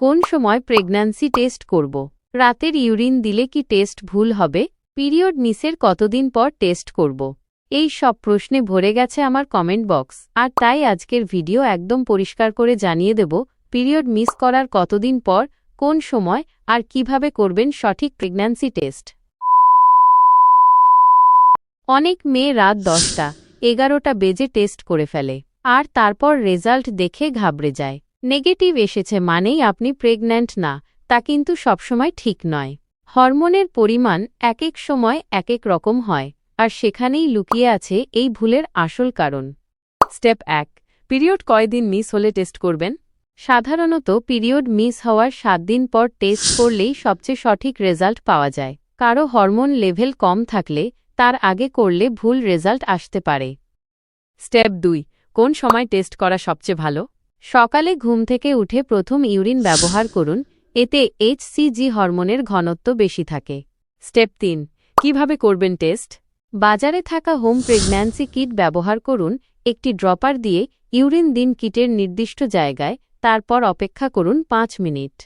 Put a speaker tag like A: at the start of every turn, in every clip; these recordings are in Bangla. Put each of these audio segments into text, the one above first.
A: কোন সময় প্রেগন্যান্সি টেস্ট করব? রাতের ইউরিন দিলে কি টেস্ট ভুল হবে? পিরিয়ড মিসের কতদিন পর টেস্ট করব? এই সব প্রশ্নে ভরে গেছে আমার কমেন্ট বক্স আর তাই আজকের ভিডিও একদম পরিষ্কার করে জানিয়ে দেব পিরিয়ড মিস করার কতদিন পর, কোন সময়, আর কীভাবে করবেন সঠিক প্রেগন্যান্সি টেস্ট অনেক মেয়ে রাত দশটা, এগারোটা বেজে টেস্ট করে ফেলে, আর তারপর রেজাল্ট দেখে ঘাবড়ে যায়। নেগেটিভ এসেছে মানেই আপনি প্রেগন্যান্ট না, তা কিন্তু সবসময় ঠিক নয়। হরমোনের পরিমাণ এক এক সময় এক এক রকম হয়, আর সেখানেই লুকিয়ে আছে এই ভুলের আসল কারণ।
B: স্টেপ এক, পিরিয়ড কয়দিন মিস হলে টেস্ট করবেন?
A: সাধারণত পিরিয়ড মিস হওয়ার সাত দিন পর টেস্ট করলেই সবচেয়ে সঠিক রেজাল্ট পাওয়া যায়। কারও হরমোন লেভেল কম থাকলে তার আগে করলে ভুল রেজাল্ট আসতে পারে।
B: স্টেপ দুই, কোন সময় টেস্ট করা সবচেয়ে ভালো?
A: সকালে ঘুম থেকে উঠে প্রথম ইউরিন ব্যবহার করুন, এতে এইচসিজি হরমোনের ঘনত্ব বেশি থাকে।
B: স্টেপ তিন, কীভাবে করবেন টেস্ট?
A: বাজারে থাকা হোম প্রেগন্যান্সি কিট ব্যবহার করুন, একটি ড্রপার দিয়ে ইউরিন দিন কিটের নির্দিষ্ট জায়গায়, তারপর অপেক্ষা করুন পাঁচ মিনিট।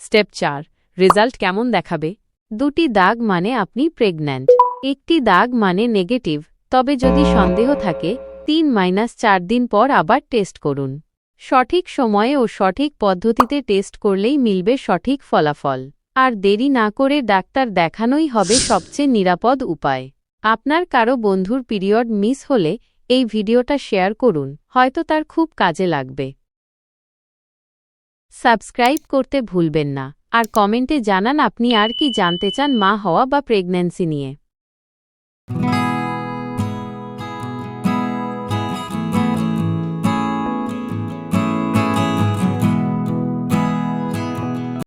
B: স্টেপ চার, রেজাল্ট কেমন দেখাবে?
A: দুটি দাগ মানে আপনি প্রেগন্যান্ট। একটি দাগ মানে নেগেটিভ, তবে যদি সন্দেহ থাকে, তিন মাইনাস চার দিন পর আবার টেস্ট করুন। সঠিক সময়ে ও সঠিক পদ্ধতিতে টেস্ট করলেই মিলবে সঠিক ফলাফল। আর দেরি না করে ডাক্তার দেখানোই হবে সবচেয়ে নিরাপদ উপায়। আপনার কারও বন্ধুর পিরিয়ড মিস হলে এই ভিডিওটা শেয়ার করুন, হয়তো তার খুব কাজে লাগবে। সাবস্ক্রাইব করতে ভুলবেন না। আর কমেন্টে জানান আপনি আর কি জানতে চান মা হওয়া বা প্রেগন্যান্সি নিয়ে।